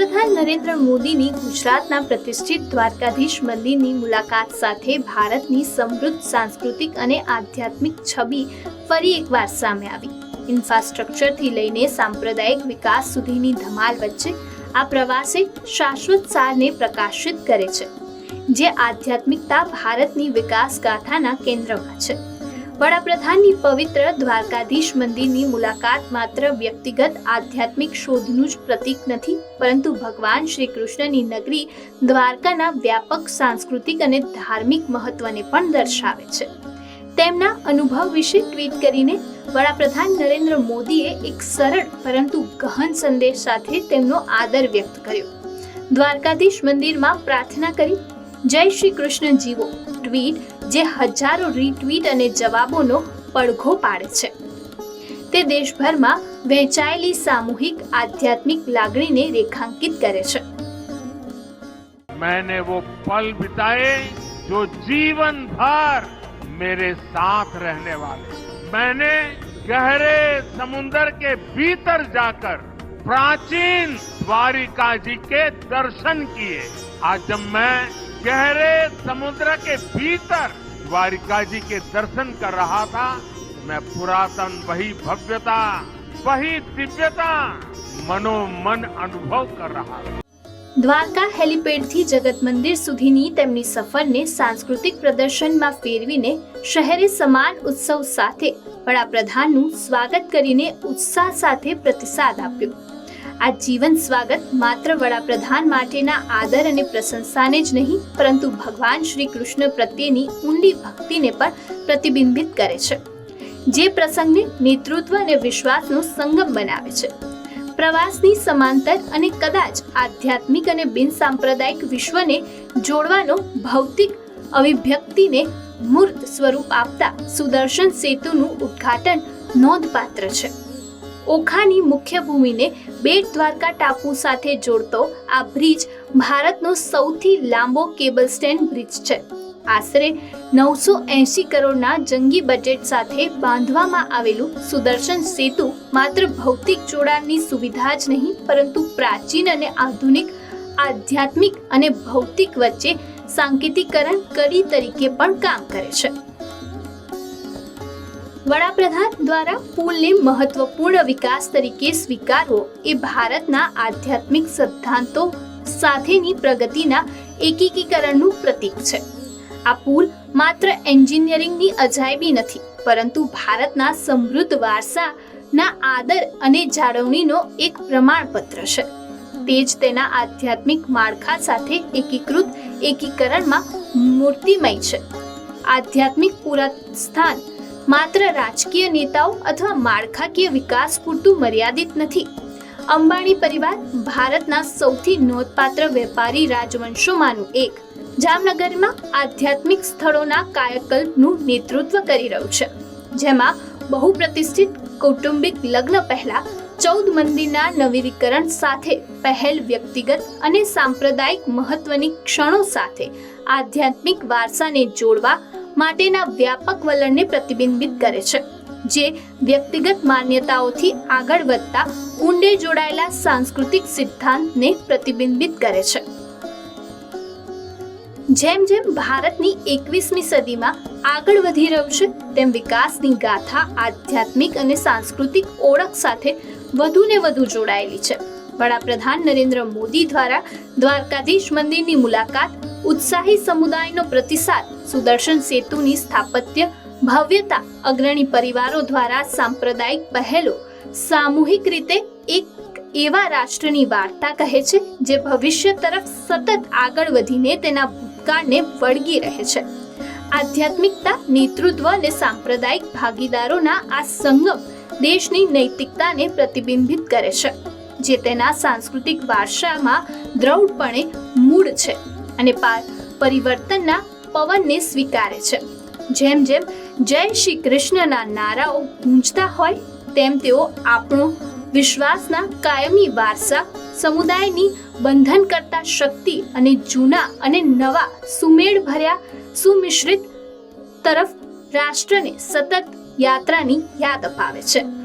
વડાપ્રધાન નરેન્દ્ર મોદીની ગુજરાતના પ્રતિષ્ઠિત દ્વારકાધીશ મંદિરની મુલાકાત સાથે ભારતની સમૃદ્ધ સાંસ્કૃતિક અને આધ્યાત્મિક છબી ફરી એકવાર સામે આવી. ઇન્ફ્રાસ્ટ્રક્ચરથી લઈને સાંપ્રદાયિક વિકાસ સુધીની ધમાલ વચ્ચે આ પ્રવાસે શાશ્વત સારને પ્રકાશિત કરે છે, જે આધ્યાત્મિકતા ભારતની વિકાસ ગાથાના કેન્દ્રમાં છે. વડાપ્રધાનની પવિત્ર દ્વારકાધીશ મંદિરની મુલાકાત માત્ર વ્યક્તિગત આધ્યાત્મિક શોધનું જ પ્રતીક નથી, પરંતુ ભગવાન શ્રી કૃષ્ણની નગરી દ્વારકાના વ્યાપક સાંસ્કૃતિક અને ધાર્મિક મહત્વને પણ દર્શાવે છે. તેમના અનુભવ વિશે ટ્વીટ કરીને વડાપ્રધાન નરેન્દ્ર મોદીએ એક સરળ પરંતુ ગહન સંદેશ સાથે તેમનો આદર વ્યક્ત કર્યો. દ્વારકાધીશ મંદિરમાં પ્રાર્થના કરી જય શ્રી કૃષ્ણ જીવો ટ્વીટ જે હજારો રીટ્વીટ અને જવાબોનો પડઘો પાડે છે તે દેશભરમાં વહેંચાયેલી સામૂહિક આધ્યાત્મિક લાગણીને રેખાંકિત કરે છે मैंने वो पल बिताए जो जीवन भर मेरे साथ रहने वाले मैंने गहरे समुंदर के भीतर जाकर प्राचीन द्वारिका जी के दर्शन किए आज जब मैं गहरे समुद्र के भीतर द्वारिका जी के दर्शन कर रहा था मैं पुरातन वही भव्यता वही दिव्यता मनोमन अनुभव कर रहा था દ્વારકા હેલિપેડથી જગત મંદિર સુધીની તેમની સફરને સાંસ્કૃતિક પ્રદર્શનમાં ફેરવીને શહેરે સમાન ઉત્સવ સાથે વડાપ્રધાનનું સ્વાગત કરીને ઉત્સાહ સાથે પ્રતિસાદ આપ્યો આ જીવન સ્વાગત માત્ર વડાપ્રધાન માટેના આદર અને પ્રશંસાને જ નહીં, પરંતુ ભગવાન શ્રી કૃષ્ણ પ્રત્યેની ઊંડી ભક્તિને પણ પ્રતિબિંબિત કરે છે. જે પ્રસંગને નેતૃત્વ અને વિશ્વાસનો સંગમ બનાવે છે. પ્રવાસની સમાંતર અને કદાચ આધ્યાત્મિક અને બિનસાંપ્રદાયિક વિશ્વને જોડવાનો ભૌતિક અભિવ્યક્તિને મૂર્ત સ્વરૂપ આપતા સુદર્શન સેતુનું ઉદ્ઘાટન નોંધપાત્ર છે. ઓખાની મુખ્ય ભૂમિને બેટ દ્વારકા ટાપુ સાથે જોડતો આ બ્રિજ ભારતનો સૌથી લાંબો કેબલ સ્ટેન્ડ બ્રિજ છે. આશરે નવસો એંશી કરોડના જંગી બજેટ સાથે બાંધવામાં આવેલું સુદર્શન સેતુ માત્ર ભૌતિક જોડાણની સુવિધા જ નહીં, પરંતુ પ્રાચીન અને આધુનિક, આધ્યાત્મિક અને ભૌતિક વચ્ચે સાંકેતિકરણ કડી તરીકે પણ કામ કરે છે. વડાપ્રધાન દ્વારા પુલને મહત્વપૂર્ણ વિકાસ તરીકે સ્વીકારવો એ ભારતના આધ્યાત્મિક સિદ્ધાંતો સાથેની પ્રગતિના એકીકીકરણનું પ્રતીક છે. આ પુલ માત્ર એન્જિનિયરિંગની અજાયબી નથી, પરંતુ ભારતના સમૃદ્ધ વારસાના આદર અને જાળવણીનો એક પ્રમાણપત્ર છે. તે જ તેના આધ્યાત્મિક માળખા સાથે એકીકૃત એકીકરણમાં મૂર્તિમય છે. આધ્યાત્મિક પુરાસ્થાન માત્ર રાજકીય નેતાઓ અથવા માળખાકીય વિકાસ પૂરતું મર્યાદિત નથી. અંબાણી પરિવાર ભારતના સૌથી નોંધપાત્ર વેપારી રાજવંશોમાંનું એક. જામનગરમાં આધ્યાત્મિક સ્થળોના કાયાકલ્પનું નેતૃત્વ કરી રહ્યું છે. જેમાં બહુ પ્રતિષ્ઠિત કૌટુંબિક લગ્ન પહેલા ચૌદ મંદિરના નવીનીકરણ સાથે, પહેલ વ્યક્તિગત અને સાંપ્રદાયિક મહત્વની ક્ષણો સાથે આધ્યાત્મિક વારસાને જોડવા માટેના વ્યાપક વલણને પ્રતિબિંબિત કરે છે, જે વ્યક્તિગત માન્યતાઓથી આગળ વધતા ઊંડે જોડાયેલા સાંસ્કૃતિક સિદ્ધાંતને પ્રતિબિંબિત કરે છે. જેમ જેમ ભારતની એકવીસમી સદીમાં આગળ વધી રહ્યું છે, તેમ વિકાસની ગાથા આધ્યાત્મિક અને સાંસ્કૃતિક ઓળખ સાથે વધુને વધુ જોડાયેલી છે. વડાપ્રધાન નરેન્દ્ર મોદી દ્વારા દ્વારકાધીશ મંદિરની મુલાકાત ઉત્સાહી સમુદાયનો પ્રતિસાદ, સુદર્શન સેતુની સ્થાપત્ય, ભવ્યતા, અગ્રણી પરિવારો દ્વારા સાંપ્રદાયિક પહેલો, સામૂહિક રીતે એક એવા રાષ્ટ્રની વાર્તા કહે છે, જે ભવિષ્ય તરફ સતત આગળ વધીને તેના ભૂતકાળને વળગી રહે છે. આધ્યાત્મિકતા, નેતૃત્વ અને સાંપ્રદાયિક ભાગીદારોના આ સંગમ દેશની નૈતિકતાને પ્રતિબિંબિત કરે છે, જે તેના સાંસ્કૃતિક વારસામાં દ્રઢપણે મૂળ છે. અને પરિવર્તનના પવનને સ્વીકારે છે. જેમ જેમ જય શ્રી કૃષ્ણના નારાઓ ગૂંજતા હોય, તેમ તેઓ આપણો વિશ્વાસના કાયમી વારસા સમુદાયની બંધન કરતા શક્તિ અને જૂના અને નવા સુમેળ ભર્યા સુમિશ્રિત તરફ રાષ્ટ્રને સતત યાત્રાની યાદ અપાવે છે.